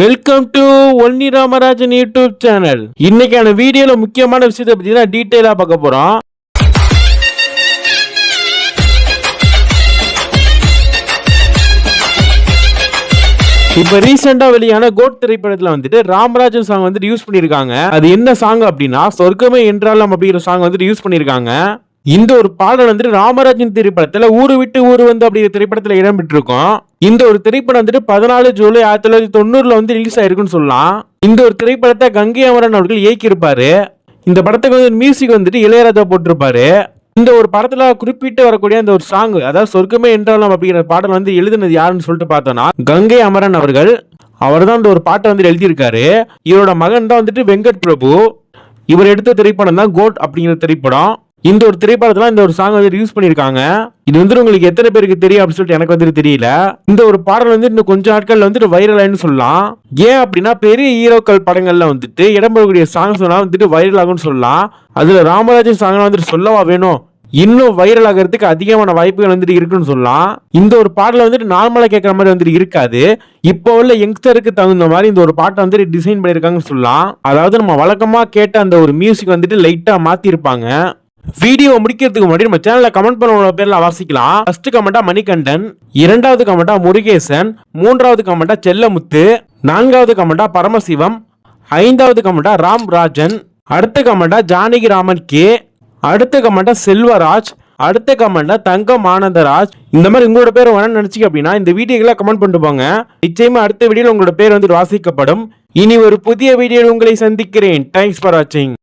Welcome to ஒன்னி Ramarajan YouTube channel இன்னைக்கான வீடியோல முக்கியமான விஷயத்தை பத்தி தான் டீட்டெயிலா பார்க்க போறோம். இப்ப ரீசெண்டா வெளியான கோட் திரைப்படத்துல வந்துட்டு ராமராஜன் சாங் வந்துட்டு யூஸ் பண்ணிருக்காங்க. அது என்ன சாங் அப்படின்னா சொர்க்கமே என்றாலும் அப்படிங்கிற சாங் வந்துட்டு யூஸ் பண்ணிருக்காங்க. இந்த ஒரு பாடல் வந்துட்டு ராமராஜன் திரைப்படத்துல ஊரு விட்டு ஊரு வந்து அப்படிங்கிற திரைப்படத்துல இடம்பெற்றிருக்கும். இந்த ஒரு திரைப்படம் வந்துட்டு பதினாலு ஜூலை ஆயிரத்தி தொள்ளாயிரத்தி தொண்ணூறுல வந்து ரிலீஸ் ஆயிருக்குன்னு சொல்லலாம். இந்த ஒரு திரைப்படத்தை கங்கை அமரன் அவர்கள் இயக்கியிருப்பாரு. இந்த படத்துக்கு வந்து மியூசிக் வந்துட்டு இளையராஜா போட்டிருப்பாரு. இந்த ஒரு படத்துல குறிப்பிட்டு வரக்கூடிய அந்த ஒரு சாங் அதாவது சொர்க்கமே என்றாலும் அப்படிங்கிற பாடல் வந்து எழுதுனது யாருன்னு சொல்லிட்டு பார்த்தோம்னா கங்கை அமரன் அவர்கள். அவர் தான் இந்த ஒரு பாட்டை வந்து எழுதியிருக்காரு. இவரோட மகன் தான் வந்துட்டு வெங்கட் பிரபு இவர் எடுத்த திரைப்படம் தான் கோட் அப்படிங்கிற திரைப்படம். இந்த ஒரு திரைப்படத்துல இந்த ஒரு சாங் வந்து யூஸ் பண்ணிருக்காங்க இது வந்து உங்களுக்கு எத்தனை பேருக்கு தெரியும் அப்படின்னு சொல்லிட்டு எனக்கு வந்துட்டு தெரியல. இந்த ஒரு பாடல் வந்து இன்னும் கொஞ்சம் நாட்கள்ல வந்துட்டு வைரல் சொல்லலாம். ஏன் அப்படின்னா பெரிய ஹீரோக்கள் படங்கள்ல வந்துட்டு இடம்பெறக்கூடிய சாங்ஸ் வந்துட்டு வைரல் ஆகும்னு சொல்லலாம். அதுல ராமராஜன் சாங் வந்துட்டு சொல்லவா வேணும்? இன்னும் வைரல் ஆகிறதுக்கு அதிகமான வாய்ப்புகள் வந்துட்டு இருக்குன்னு சொல்லலாம். இந்த ஒரு பாடல வந்துட்டு நார்மலா கேட்குற மாதிரி வந்துட்டு இருக்காது. இப்போ உள்ள யங்ஸ்டருக்கு தகுந்த மாதிரி இந்த ஒரு பாட்டை வந்துட்டு டிசைன் பண்ணியிருக்காங்கன்னு சொல்லலாம். அதாவது நம்ம வழக்கமா கேட்ட அந்த ஒரு மியூசிக் வந்துட்டு லைட்டா மாத்திருப்பாங்க. வீடியோ முடிக்கிறதுக்கு முன்னாடி நம்ம சேனல்ல கமெண்ட் பண்ண பேர்ல வாசிக்கலாம். ஃபர்ஸ்ட் கமெண்டா மணிகண்டன் இரண்டாவது கமெண்டா முருகேசன் மூன்றாவது கமெண்டா செல்லமுத்து நான்காவது கமெண்டா பரமசிவம் ஐந்தாவது கமெண்டா ராம் ராஜன் அடுத்த கமெண்டா ஜானகி ராமன் கே அடுத்த கமெண்டா செல்வராஜ் அடுத்த கமெண்டா தங்கம் ஆனந்தராஜ் இந்த மாதிரி உங்களோட பேர் வேணும்னு நினைச்சிக்க அப்படின்னா இந்த வீடியோக்கெல்லாம் கமெண்ட் பண்ணிட்டு போங்க. நிச்சயமா அடுத்த வீடியோல உங்களோட பேர் வந்து வாசிக்கப்படும். இனி ஒரு புதிய வீடியோ உங்களை சந்திக்கிறேன். தேங்க்ஸ் ஃபார் வாட்சிங்